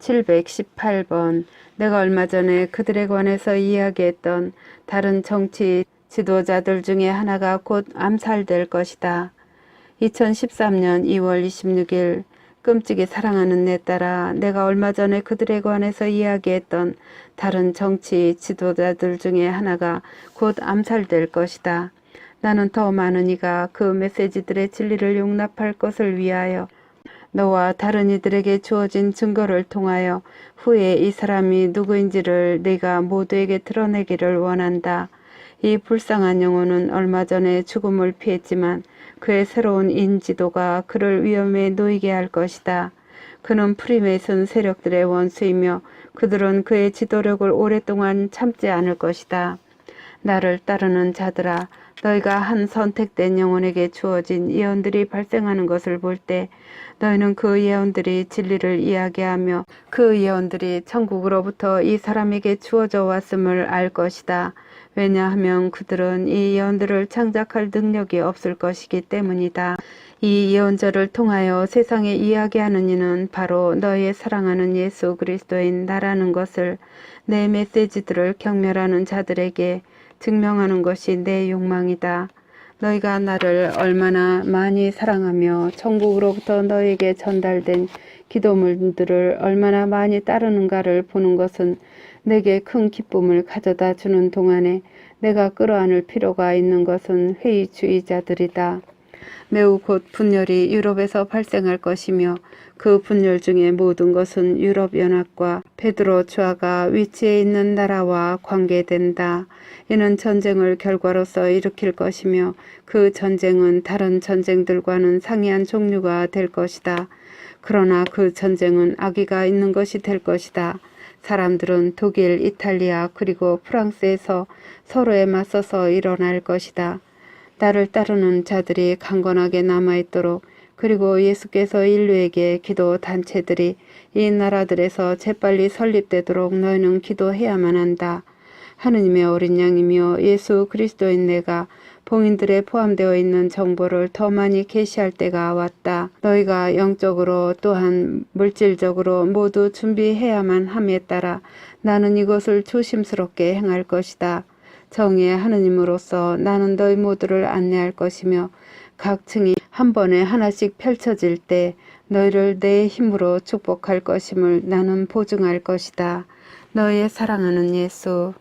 718번 내가 얼마 전에 그들에 관해서 이야기했던 다른 정치 지도자들 중에 하나가 곧 암살될 것이다. 2013년 2월 26일 끔찍이 사랑하는 내 딸아 내가 얼마 전에 그들에 관해서 이야기했던 다른 정치 지도자들 중에 하나가 곧 암살될 것이다. 나는 더 많은 이가 그 메시지들의 진리를 용납할 것을 위하여 너와 다른 이들에게 주어진 증거를 통하여 후에 이 사람이 누구인지를 네가 모두에게 드러내기를 원한다. 이 불쌍한 영혼은 얼마 전에 죽음을 피했지만 그의 새로운 인지도가 그를 위험에 놓이게 할 것이다. 그는 프리메이슨 세력들의 원수이며 그들은 그의 지도력을 오랫동안 참지 않을 것이다. 나를 따르는 자들아, 너희가 한 선택된 영혼에게 주어진 예언들이 발생하는 것을 볼 때 너희는 그 예언들이 진리를 이야기하며 그 예언들이 천국으로부터 이 사람에게 주어져 왔음을 알 것이다. 왜냐하면 그들은 이 예언들을 창작할 능력이 없을 것이기 때문이다. 이 예언자를 통하여 세상에 이야기하는 이는 바로 너의 사랑하는 예수 그리스도인 나라는 것을 내 메시지들을 경멸하는 자들에게 증명하는 것이 내 욕망이다. 너희가 나를 얼마나 많이 사랑하며 천국으로부터 너에게 전달된 기도물들을 얼마나 많이 따르는가를 보는 것은 내게 큰 기쁨을 가져다 주는 동안에 내가 끌어안을 필요가 있는 것은 회의주의자들이다. 매우 곧 분열이 유럽에서 발생할 것이며 그 분열 중에 모든 것은 유럽연합과 베드로 주아가 위치해 있는 나라와 관계된다. 이는 전쟁을 결과로서 일으킬 것이며 그 전쟁은 다른 전쟁들과는 상이한 종류가 될 것이다. 그러나 그 전쟁은 악의가 있는 것이 될 것이다. 사람들은 독일, 이탈리아 그리고 프랑스에서 서로에 맞서서 일어날 것이다. 나를 따르는 자들이 강건하게 남아있도록 그리고 예수께서 인류에게 기도 단체들이 이 나라들에서 재빨리 설립되도록 너희는 기도해야만 한다. 하느님의 어린 양이며 예수 그리스도인 내가 봉인들에 포함되어 있는 정보를 더 많이 계시할 때가 왔다. 너희가 영적으로 또한 물질적으로 모두 준비해야만 함에 따라 나는 이것을 조심스럽게 행할 것이다. 정의의 하느님으로서 나는 너희 모두를 안내할 것이며 각 층이 한 번에 하나씩 펼쳐질 때 너희를 내 힘으로 축복할 것임을 나는 보증할 것이다. 너희의 사랑하는 예수